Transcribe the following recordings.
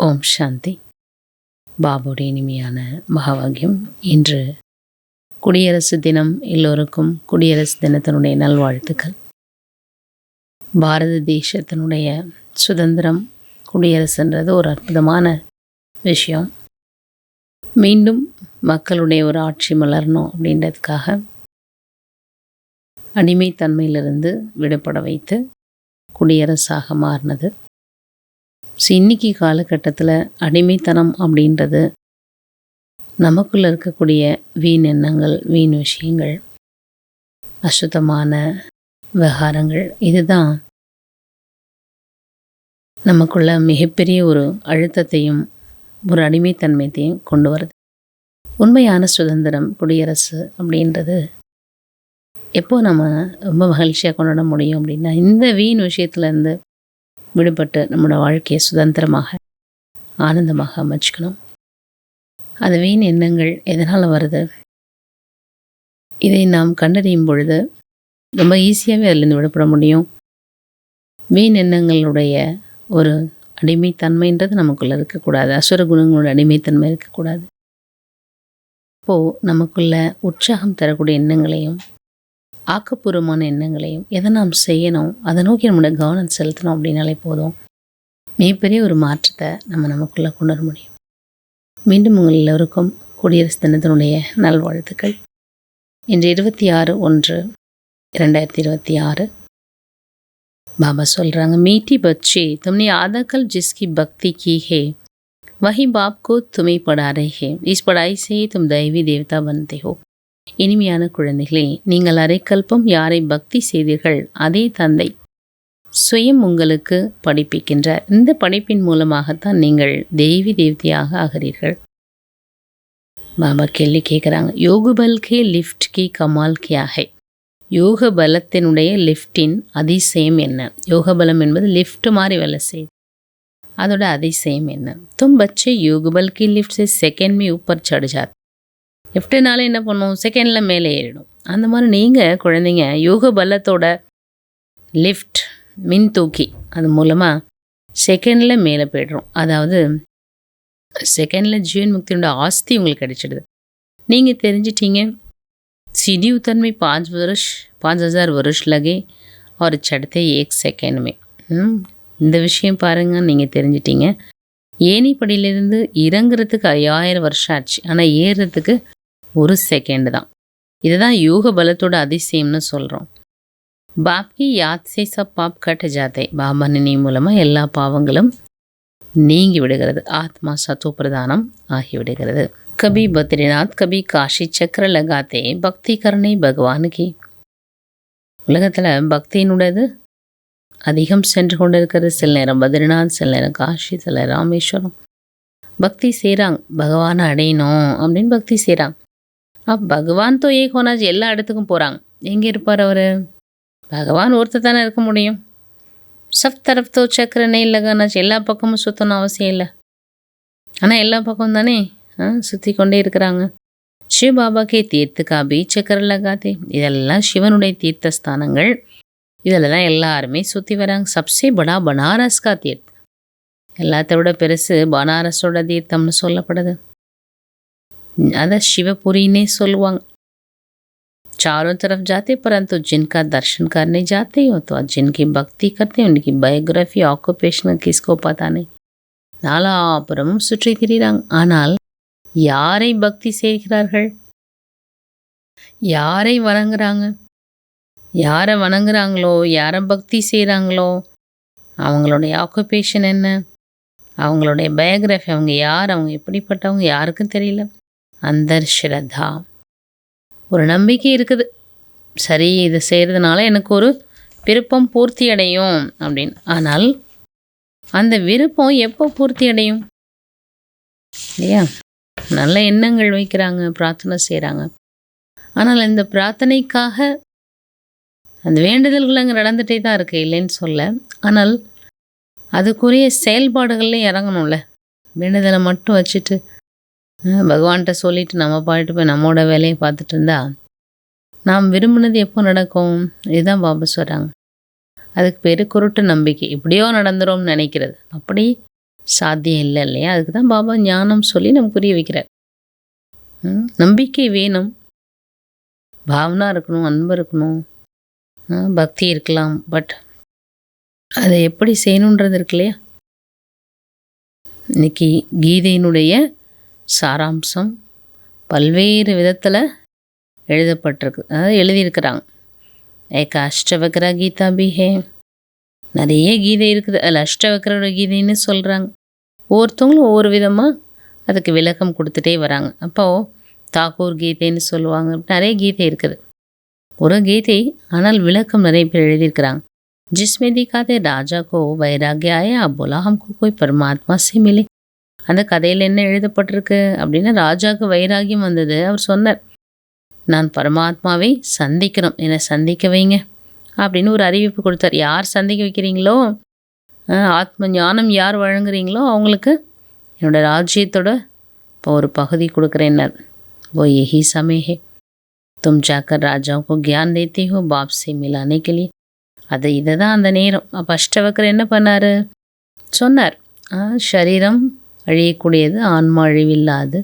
ஓம் சாந்தி. பாபுடைய இனிமையான மகாவாகியம் இன்று குடியரசு தினம் எல்லோருக்கும் குடியரசு தினத்தினுடைய நல்வாழ்த்துக்கள். பாரத தேசத்தினுடைய சுதந்திரம் குடியரசுன்றது ஒரு அற்புதமான விஷயம். மீண்டும் மக்களுடைய ஒரு ஆட்சி மலரணும் அப்படின்றதுக்காக அடிமைத்தன்மையிலிருந்து விடுபட வைத்து குடியரசாக மாறினது. ஸோ இன்னைக்கு காலகட்டத்தில் அடிமைத்தனம் அப்படின்றது நமக்குள்ளே இருக்கக்கூடிய வீண் எண்ணங்கள் வீண் விஷயங்கள் அசுத்தமான விவகாரங்கள் இதுதான் நமக்குள்ள மிகப்பெரிய ஒரு அழுத்தத்தையும் ஒரு அடிமைத்தன்மையத்தையும் கொண்டு வருது. உண்மையான சுதந்திரம் குடியரசு அப்படின்றது எப்போ நம்ம ரொம்ப மகிழ்ச்சியாக கொண்டாட முடியும் அப்படின்னா இந்த வீண் விஷயத்துலேருந்து விடுபட்டு நம்மளோட வாழ்க்கையை சுதந்திரமாக ஆனந்தமாக அமைச்சுக்கணும். அந்த வீண் எண்ணங்கள் எதனால் வருது? இதை நாம் கண்டறியும் பொழுது ரொம்ப ஈஸியாகவே அதிலிருந்து விடுபட முடியும். வீண் எண்ணங்களுடைய ஒரு அடிமைத்தன்மைன்றது நமக்குள்ளே இருக்கக்கூடாது. அசுர குணங்களோட அடிமைத்தன்மை இருக்கக்கூடாது. இப்போது நமக்குள்ள உற்சாகம் தரக்கூடிய எண்ணங்களையும் ஆக்கப்பூர்வமான எண்ணங்களையும் எதை நாம் செய்யணும் அதை நோக்கி நம்மளோட கவனம் செலுத்தணும் அப்படின்னாலே போதும் மிகப்பெரிய ஒரு மாற்றத்தை நம்ம நமக்குள்ளே கொண்டு வர முடியும் மீண்டும் உங்கள் எல்லோருக்கும் குடியரசு தினத்தினுடைய நல்வாழ்த்துக்கள் இன்று இருபத்தி ஆறு ஒன்று இரண்டாயிரத்தி இருபத்தி ஆறு பாபா சொல்கிறாங்க மீட்டி பச்சி तुमने आधा कल जिसकी भक्ति की है वही बाप को तुम्हें पढ़ा रहे हैं इस पढ़ाई से ही तुम दैवी देवता बनते हो இனிமையான குழந்தைகளே நீங்கள் அரைக்கல்பம் யாரை பக்தி செய்தீர்கள் அதே தந்தை சுயம் உங்களுக்கு படிப்பிக்கின்றார் இந்த படிப்பின் மூலமாகத்தான் நீங்கள் தெய்வி தேவதையாக ஆகிறீர்கள் பாபா கேள்வி கேட்குறாங்க யோகுபல் கே லிஃப்ட் கி கமால் கியா ஹை யோக பலத்தினுடைய லிஃப்டின் அதிசயம் என்ன யோக பலம் என்பது லிஃப்ட் மாதிரி வேலை செய்யுது அதோட அதிசயம் என்ன தும் பச்சே யோகுபல் கி லிஃப்ட் से सेकंड में ऊपर चढ़ जाते லிஃப்ட்டுனால என்ன பண்ணும் செகண்டில் மேலே ஏறிடும் அந்த மாதிரி நீங்கள் குழந்தைங்க யோக பலத்தோட லிஃப்ட் மின் தூக்கி அது மூலமாக செகண்டில் மேலே போய்டுறோம் அதாவது செகண்டில் ஜீவன் முக்தியோட ஆஸ்தி உங்களுக்கு கிடைச்சிடுது நீங்கள் தெரிஞ்சிட்டீங்க सीढ़ी उतर में पाँच वर्ष पाँच हज़ार वर्ष लगे और चढ़ते एक सेकेंड में ம், இந்த விஷயம் பாருங்க நீங்கள் தெரிஞ்சிட்டீங்க ஏணிப்படியிலிருந்து இறங்குறதுக்கு ஐயாயிரம் வருஷம் ஆச்சு ஆனால் ஏறுறதுக்கு ஒரு செகண்ட் தான். இதுதான் யூக பலத்தோட அதிசயம்னு சொல்கிறோம் பாப்கி யாத் சே சப் பாப் கட்ட ஜாத்தை. பாபா நினை மூலமாக எல்லா பாவங்களும் நீங்கி விடுகிறது. ஆத்மா சத்துவ பிரதானம் ஆகிவிடுகிறது கபி பத்ரிநாத் கபி காஷி சக்கர லகாத்தே. பக்தி கருணை பகவானுக்கு. உலகத்தில் பக்தியினுடையது அதிகம் சென்று கொண்டு இருக்கிறது சில நேரம் பத்ரிநாத் சில நேரம் காஷி சில ராமேஸ்வரம். பக்தி செய்கிறாங்க பகவானை அடையணும் அப்படின்னு பக்தி செய்கிறாங்க அப்போ பகவான் தோ ஏக் எல்லா இடத்துக்கும் போகிறாங்க எங்கே இருப்பார் அவர்? பகவான் ஒருத்தர் தானே இருக்க முடியும். சப் தரப்பு தோ சக்கர நெய் லகானாச்சு எல்லா பக்கமும் சுற்றணும் அவசியம் இல்லை. ஆனால் எல்லா பக்கம் தானே சுற்றி கொண்டே இருக்கிறாங்க. சிவ பாபாக்கே தீர்த்துக்கா பீ சக்கர லகாதே இதெல்லாம் சிவனுடைய தீர்த்த ஸ்தானங்கள் இதில் தான் எல்லாருமே சுற்றி வராங்க. சப்சே படா பனாரஸ் கா தீர்த்தம். எல்லாத்த விட பெருசு பனாரஸோட தீர்த்தம்னு சொல்லப்படுது. அதை शिवपुरी சொல்லுவாங்க चारों तरफ जाते परंतु जिनका दर्शन करने जाते हो तो जिनकी भक्ति करते हैं उनकी बायोग्राफी ஆக்குபேஷன் किसको पता नहीं நாலாபுரமும் சுற்றி திரிகிறாங்க ஆனால் யாரை பக்தி செய்கிறார்கள் யாரை வணங்குறாங்க யாரை வணங்குறாங்களோ யாரை பக்தி செய்கிறாங்களோ அவங்களுடைய ஆக்குபேஷன் என்ன அவங்களுடைய பயோகிராஃபி அவங்க யார் அவங்க எப்படிப்பட்டவங்க யாருக்கும் தெரியல அந்தர் ஸ்ரத்தா ஒரு நம்பிக்கை இருக்குது. சரி இதை செய்கிறதுனால எனக்கு ஒரு விருப்பம் பூர்த்தி அடையும் அப்படின்னு. ஆனால் அந்த விருப்பம் எப்போ பூர்த்தி அடையும்? இல்லையா? நல்ல எண்ணங்கள் வைக்கிறாங்க பிரார்த்தனை செய்கிறாங்க ஆனால் இந்த பிரார்த்தனைக்காக அந்த வேண்டுதல்கள் அங்கே நடந்துகிட்டே தான் இருக்குது இல்லைன்னு சொல்ல. ஆனால் அதுக்குரிய செயல்பாடுகள்லையும் இறங்கணும்ல. வேண்டுதலை மட்டும் வச்சுட்டு பகவான்கிட்ட சொல்லிட்டு நம்ம பாட்டு போய் நம்மளோட வேலையை பார்த்துட்டு இருந்தா நாம் விரும்பினது எப்போ நடக்கும்? இதுதான் பாபா சொல்கிறாங்க அதுக்கு பேர் குருட்டு நம்பிக்கை. இப்படியோ நடந்துரும்னு நினைக்கிறது. அப்படி சாத்தியம் இல்லை இல்லையா? அதுக்கு தான் பாபா ஞானம் சொல்லி நம்ம புரிய வைக்கிறார். நம்பிக்கை வேணும். பாவனா இருக்கணும் அன்பு இருக்கணும். பக்தி இருக்கலாம். பட் அதை எப்படி செய்யணுன்றது இருக்கு இல்லையா? இன்னைக்கு கீதையினுடைய சாராம்சம் பல்வேறு விதத்தில் எழுதப்பட்டிருக்கு அதாவது எழுதியிருக்கிறாங்க ஏக அஷ்டவக்ர கீதா பிஹே நிறைய கீதை இருக்குது அதில் அஷ்டவக்ரோட கீதைன்னு சொல்கிறாங்க ஒவ்வொருத்தவங்களும் ஒவ்வொரு விதமாக அதுக்கு விளக்கம் கொடுத்துட்டே வராங்க அப்போது தாக்கூர் கீதைன்னு சொல்லுவாங்க நிறைய கீதை இருக்குது ஒரு கீதை ஆனால் விளக்கம் நிறைய பேர் எழுதியிருக்கிறாங்க जिसमें दिखाते ராஜா கோ வைராகிய ஆயா போலா हमको कोई परमात्मा से मिले அந்த கதையில் என்ன எழுதப்பட்டிருக்கு அப்படின்னா ராஜாவுக்கு வைராகியம் வந்தது அவர் சொன்னார் நான் பரமாத்மாவை சந்திக்கணும் என்னை சந்திக்க வைங்க அப்படின்னு ஒரு அறிவிப்பு கொடுத்தார் யார் சந்திக்க வைக்கிறீங்களோ அஹ், ஆத்ம ஞானம் யார் வழங்குறீங்களோ அவங்களுக்கு என்னோட ராஜ்யத்தோட இப்போ ஒரு பகுதி கொடுக்குறேன்னார் वो यही समय है तुम जाकर राजाओं को ज्ञान देते हो बाप से मिलाने के लिए அது இதை தான் அந்த நேரம் அப்போ அஷ்டவக்கர் என்ன பண்ணார் சொன்னார் ஆ, சரீரம் அழியக்கூடியது ஆன்மா அழிவில்லாது.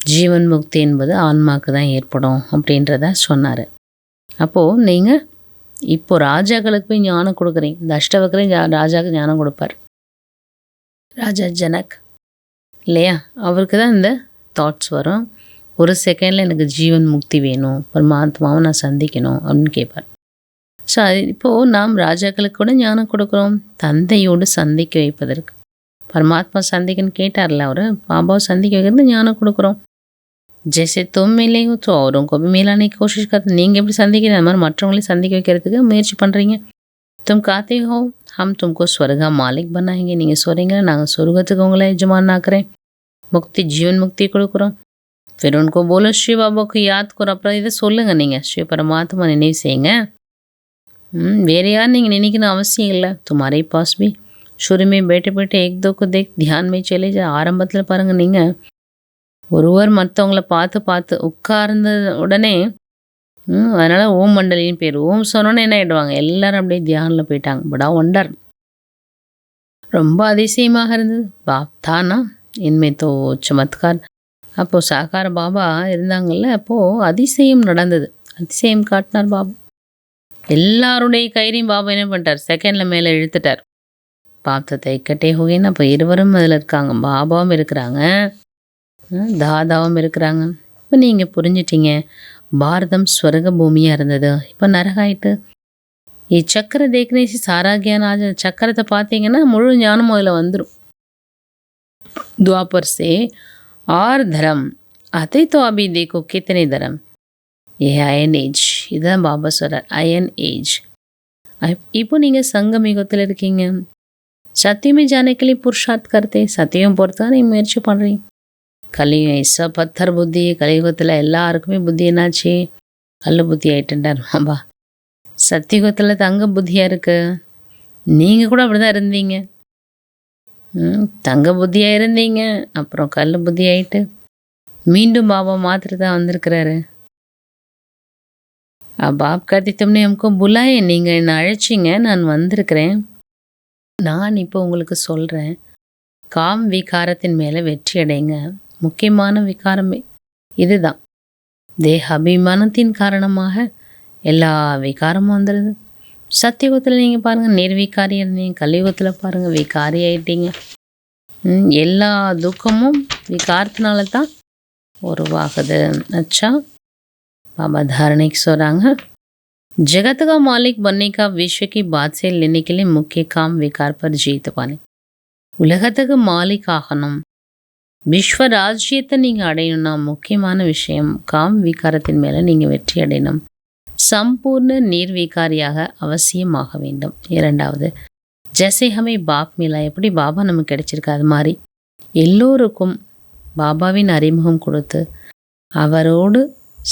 ஜீவன் முக்தி என்பது ஆன்மாவுக்கு தான் ஏற்படும் அப்படின்றத சொன்னார். அப்போது நீங்கள் இப்போ ராஜாக்களுக்கு போய் ஞானம் கொடுக்குறீங்க. இந்த அஷ்டவக்கரை ராஜாவுக்கு ஞானம் கொடுப்பார். ராஜா ஜனக். இல்லையா? அவருக்கு தான் இந்த தாட்ஸ் வரும். ஒரு செகண்டில் எனக்கு ஜீவன் முக்தி வேணும். பரமாத்மாவை நான் சந்திக்கணும் அப்படின்னு கேட்பார். ஸோ அது இப்போது நாம் ராஜாக்களுக்கு கூட ஞானம் கொடுக்குறோம். தந்தையோடு சந்திக்க வைப்பதற்கு. பரமாத்மா சந்திக்கன்னு கேட்டார்ல அவர். பாபாவை சந்திக்க வைக்கிறது ஞானம் கொடுக்குறோம். ஜெய்சே தும் மிலே ஸோ அவரும் மீளானே கோஷிஷ் கத்து நீங்கள் எப்படி சந்திக்கிறீங்க? அந்த மாதிரி மற்றவங்களையும் சந்திக்க வைக்கிறதுக்கு முயற்சி பண்ணுறீங்க தும் காத்தே ஹோ ஹம் தும்கோ ஸ்வர்கா மாலிக் பண்ணாங்க நீங்கள் சொல்கிறீங்க நாங்கள் சொர்க்கத்துக்கு உங்களை எஜமான் ஆக்குறேன் முக்தி ஜீவன் முக்தி கொடுக்குறோம். ஃபிர் உனக்கு ஸ்ரீபாபாவுக்கு ஸ்ரீ பாபாவுக்கு அப்புறம் இதை சொல்லுங்கள் நீங்கள் ஸ்ரீ பரமாத்மா நினைவு செய்யுங்க. ம் வேறு யார் நீங்கள் நினைக்கணும் அவசியம் இல்லை. துமாரே பாஸ்பி. शुरू में बैठे बैठे एक दो को देख ध्यान में चले जा ஆரம்பத்தில் பாருங்கள் நீங்கள் ஒருவர் மற்றவங்கள பார்த்து பார்த்து உட்கார்ந்த உடனே ம், அதனால ஓம் மண்டலின்னு பேர் ஓம் சொன்னோன்னே என்ன ஆயிடுவாங்க எல்லாரும் அப்படியே தியானில் போயிட்டாங்க படா ஒண்டர் ரொம்ப அதிசயமாக இருந்தது பாப் தானா இன்மே தோ சமத்கார் அப்போது சாகார பாபா இருந்தாங்கல்ல அப்போது அதிசயம் நடந்தது அதிசயம் காட்டினார் பாபா எல்லாருடைய கயிறையும் பாபா என்ன பண்ணிட்டார் செகண்டில் மேலே இழுத்துட்டார் பார்த்தத்தை இக்கட்டே ஹோகின்னு அப்போ இருவரும் அதில் இருக்காங்க. பாபாவும் இருக்கிறாங்க. தாதாவும் இருக்கிறாங்க. இப்போ நீங்கள் புரிஞ்சிட்டிங்க. பாரதம் ஸ்வரக பூமியாக இருந்தது. இப்போ நரகாயிட்டு. இ சக்கர தேக்னேசி சாராகியானாஜ சக்கரத்தை பார்த்தீங்கன்னா முழு ஞானம் அதில் வந்துடும் துவாபர்சே ஆர் தரம். அதை தோ அபி தேக்கோ கித்தனை தரம். ஏ அயன் ஏஜ். இதுதான் பாபா சொல்கிறார் அயன் ஏஜ். இப்போ நீங்கள் சங்கமிகத்தில் இருக்கீங்க. சங்கம் யுகத்தில் இருக்கீங்க சத்தியமே ஜானக்கிளி புருஷார்த் கருத்தே சத்தியம் பொறுத்து தான் நீங்கள் முயற்சி பண்ணுறீங்க கலியுகம் இச பத்தர் புத்தி கலியுகத்தில் எல்லாருக்குமே புத்தி என்னாச்சு கல் புத்தி ஆயிட்டுண்டார் பாபா சத்தியுகத்தில் தங்க புத்தியாக இருக்கு நீங்கள் கூட அப்படி தான் இருந்தீங்க ம், தங்க புத்தியாக இருந்தீங்க அப்புறம் கல் புத்தி ஆயிட்டு மீண்டும் பாபா மாத்திர தான் வந்திருக்கிறாரு अब आप कहते तुमने हमको बुलाए நீங்கள் என்னை அழைச்சிங்க நான் வந்திருக்கிறேன் நான் இப்போ உங்களுக்கு சொல்கிறேன் காம் விகாரத்தின் மேலே வெற்றி அடைங்க. முக்கியமான விகாரமே இதுதான். தேக அபிமானத்தின் காரணமாக எல்லா விகாரமும் வந்துடுது சத்தியுகத்தில் நீங்கள் பாருங்கள் நிர்வீக்காரி இருந்தீங்க கலியுகத்தில் பாருங்கள் விகாரி ஆயிட்டீங்க. எல்லா துக்கமும் விகாரத்தினால தான் உருவாகுது. அச்சா பாபா தாரணைக்கு சொல்கிறாங்க जगत का मालिक बनने का विश्व की बात से लेने के लिए मुख्य काम विकार पर जीत पाने உலகத்துக்கு மாலிக் ஆகணும் விஸ்வ ராஜ்யத்தை நீங்கள் அடையணும்னா முக்கியமான விஷயம் காம் விகாரத்தின் மேலே நீங்கள் வெற்றி அடையணும் சம்பூர்ண நீர்விகாரியாக அவசியமாக வேண்டும் இரண்டாவது ஜெசே ஹமே பாப் மிலா எப்படி பாபா நமக்கு கிடைச்சிருக்கு அது மாதிரி எல்லோருக்கும் பாபாவின் அறிமுகம் கொடுத்து அவரோடு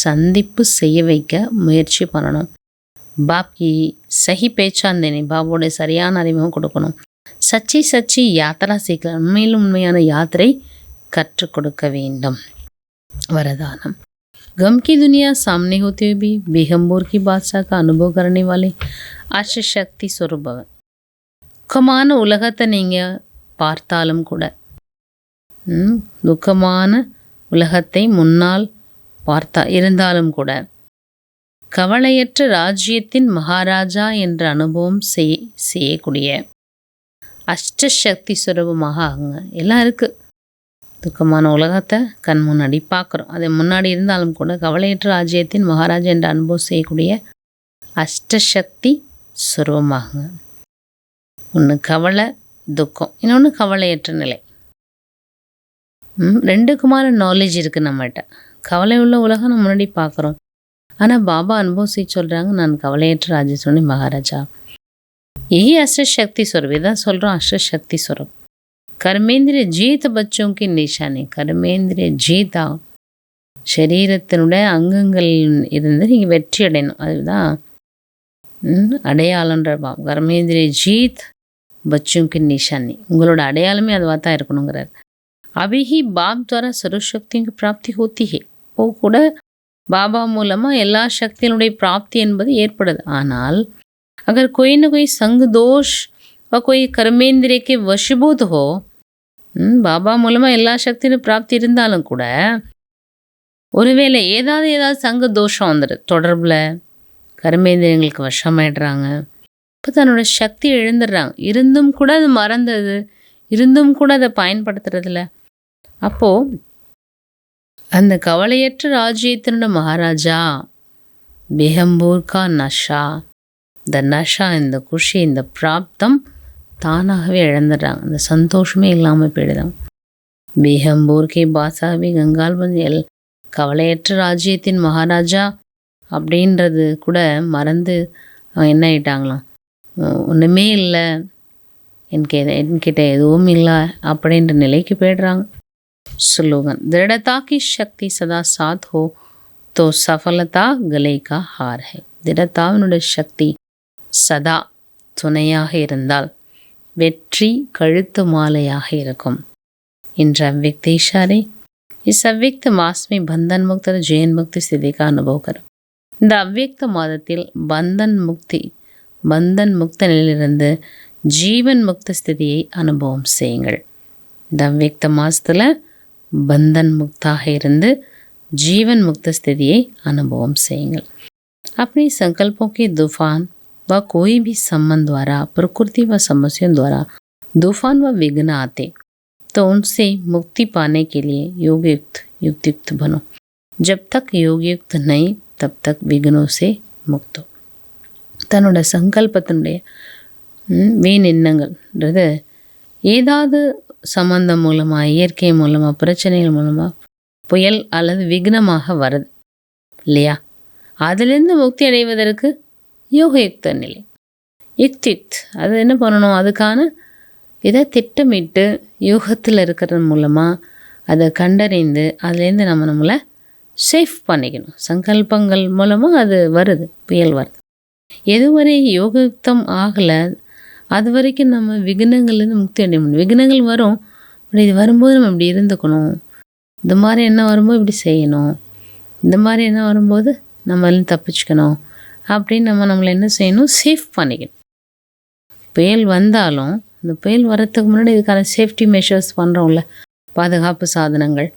சந்திப்பு செய்ய வைக்க முயற்சி பண்ணணும் பாப்கி சஹி பேச்சான் தேனே பாபாவோட சரியான அறிமுகம் கொடுக்கணும் சச்சி சச்சி யாத்திரா சீக்கிரம் உண்மையிலும் உண்மையான யாத்திரை கற்றுக் கொடுக்க வேண்டும் वरदानम गम की दुनिया सामने होते हुए भी बेगम्बोर की बादशाह का अनुभव करने वाले आश சக்தி स्वरूप भवन கமான உலகத்தை நீங்கள் பார்த்தாலும் கூட ம், துக்கமான உலகத்தை முன்னால் பார்த்தா இருந்தாலும் கூட கவலையற்ற ராஜ்யத்தின் மகாராஜா என்ற அனுபவம் செய் செய்யக்கூடிய அஷ்டசக்தி சுரூபமாக ஆகுங்க. எல்லாம் இருக்குது துக்கமான உலகத்தை கண் முன்னாடி பார்க்குறோம். அது முன்னாடி இருந்தாலும் கூட கவலையற்ற ராஜ்யத்தின் மகாராஜா என்ற அனுபவம் செய்யக்கூடிய அஷ்டசக்தி சுரூபமாகுங்க. ஒன்று கவலை துக்கம். இன்னொன்று கவலையற்ற நிலை. ரெண்டுக்குமான நாலேஜ் இருக்குது நம்மகிட்ட கவலை உள்ள உலகம் நம்ம முன்னாடி பார்க்குறோம். ஆனால் பாபா அனுபவம் சொல்கிறாங்க நான் கவலையற்ற ராஜேஸ்வரி மகாராஜா यही अष्ट शक्ति स्वरूप இதான் சொல்கிறோம் அஷ்ட சக்தி ஸ்வரூப் கர்மேந்திரிய ஜீத் बच्चों की நிஷானி கர்மேந்திரிய ஜீதா சரீரத்தினுடைய அங்கங்கள் இருந்து நீங்கள் வெற்றி அடையணும் அதுதான் ம், அடையாளன்ற பாவம் கர்மேந்திரிய ஜீத் बच्चों की நிஷானி உங்களோட அடையாளமே அதுவாக தான் இருக்கணுங்கிறார் अभी ही बाप द्वारा सर्व शक्तियों की प्राप्ति होती है இப்போ கூட பாபா மூலமாக எல்லா சக்தியினுடைய பிராப்தி என்பது ஏற்படுது ஆனால் अगर कोई न कोई संग दोष और कोई कर्मेंद्रिय के वशीभूत हो ம், பாபா மூலமாக எல்லா சக்தியும் பிராப்தி இருந்தாலும் கூட ஒருவேளை ஏதாவது ஏதாவது சங்க தோஷம் வந்துடுது தொடர்பில் கர்மேந்திரியங்களுக்கு வசமாயிடுறாங்க இப்போ தன்னோட சக்தி இழந்துடுறாங்க இருந்தும் கூட அது மறந்தது இருந்தும் கூட அதை பயன்படுத்துறதில்ல அப்போது அந்த கவலையற்ற ராஜ்யத்தினோட மகாராஜா பெஹம்பூர் கா நஷா. இந்த நஷா இந்த குஷி இந்த பிராப்தம் தானாகவே இழந்துடுறாங்க. அந்த சந்தோஷமே இல்லாமல் போயிடுறாங்க. பிஹம்பூர்கே பாசாபி கங்கால் வந்து எல் கவலையற்ற ராஜ்யத்தின் மகாராஜா அப்படின்றது கூட மறந்து அவங்க என்ன ஆயிட்டாங்களாம்? ஒன்றுமே இல்லை. எனக்கு எது- என்கிட்ட எதுவும் இல்லை அப்படின்ற நிலைக்கு போயிடுறாங்க. ஸ்லோகன் दृढ़ता की शक्ति सदा साथ हो तो सफलता गले का हार है திடத்தாவினுடைய சக்தி சதா துணையாக இருந்தால் வெற்றி கழுத்து மாலையாக இருக்கும் என்ற अव्यक्त इशारे इस अव्यक्त मास में बंधन मुक्त और जैन मुक्ति स्थिति का अनुभव करो இந்த அவ்வியக்த மாதத்தில் பந்தன் முக்தி பந்தன் முக்த நிலையிலிருந்து ஜீவன் முக்த ஸ்திதியை அனுபவம் செய்யுங்கள் இந்த அவ்வியக்த மாசத்துல பந்தன் முக்தாக இருந்து जीवन मुक्त स्थिति अनुभव सेंगल अपने संकल्पों के तूफान व कोई भी संबंध द्वारा प्रकृति व समस्याओं द्वारा तूफान व विघ्न आते तो उनसे मुक्ति पाने के लिए योगयुक्त युक्तियुक्त बनो जब तक योगयुक्त नहीं तब तक विघ्नों से मुक्त हो தன்னோட சங்கல்பத்தினுடைய வீண் எண்ணங்கள்ன்றது ஏதாவது சம்பந்தம் மூலமாக இயற்கை மூலமாக பிரச்சனைகள் மூலமாக புயல் அல்லது விக்னமாக வருது. இல்லையா? அதிலிருந்து முக்தி அடைவதற்கு யோகயுக்த நிலை. யுக்தித் அது என்ன பண்ணணும்? அதுக்கான இதை திட்டமிட்டு யோகத்தில் இருக்கிறது மூலமாக அதை கண்டறிந்து அதுலேருந்து நம்ம நம்மளை சேஃப் பண்ணிக்கணும். சங்கல்பங்கள் மூலமாக அது வருது புயல் வருது. எதுவரை யோகயுக்தம் ஆகலை அது வரைக்கும் நம்ம விக்னங்கள்லேருந்து முக்தி அடைய முடியும். விக்னங்கள் வரும். பட் இது வரும்போது நம்ம இப்படி இருந்துக்கணும். இந்த மாதிரி என்ன வரும்போது இப்படி செய்யணும். இந்த மாதிரி என்ன வரும்போது நம்ம எல்லாம் தப்பிச்சுக்கணும். அப்படின்னு நம்ம நம்மளை என்ன செய்யணும்? சேஃப் பண்ணிக்கணும். புயல் வந்தாலும் இந்த புயல் வரத்துக்கு முன்னாடி இதுக்கான சேஃப்டி மெஷர்ஸ் பண்ணுறோம்ல பாதுகாப்பு சாதனங்கள்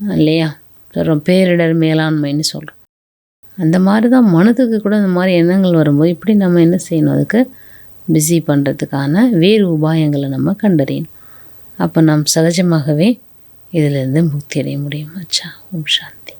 இல்லையா? சொல்கிறோம் பேரிடர் மேலாண்மைன்னு சொல்கிறோம் அந்த மாதிரி தான் மனதுக்கு கூட இந்த மாதிரி எண்ணங்கள் வரும்போது இப்படி நம்ம என்ன செய்யணும்? அதுக்கு பிஸி பண்ணுறதுக்கான வேறு உபாயங்களை நம்ம கண்டறியணும். அப்போ நாம் சகஜமாகவே இதிலிருந்து முக்தி அடைய முடியும். அச்சா ஓம் சாந்தி.